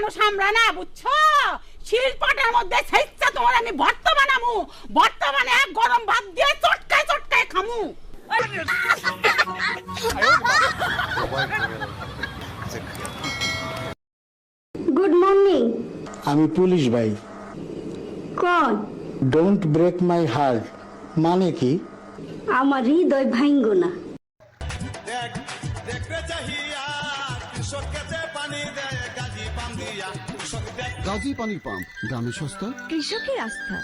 মানুষ আমরা না বুঝছ? শিলপাটার মধ্যে সেইচ্ছা তোমার আমি ভর্ত বানামু বর্তমানে এক গরম ভাত দিয়ে চটকায় চটকায় খামু। গুড মর্নিং আমি পুলিশ ভাই। কোন? ডোন্ট ব্রেক মাই হার্ট মানে কি? আমার হৃদয় ভাঙ্গ না। দেখ দেখতে চাহিয়া কৃষককে যে পানি দেয় গাজী পাম দিয়া কৃষক গাজী পানির পাম্প গ্রামে সস্তা। কৃষকের আস্থা।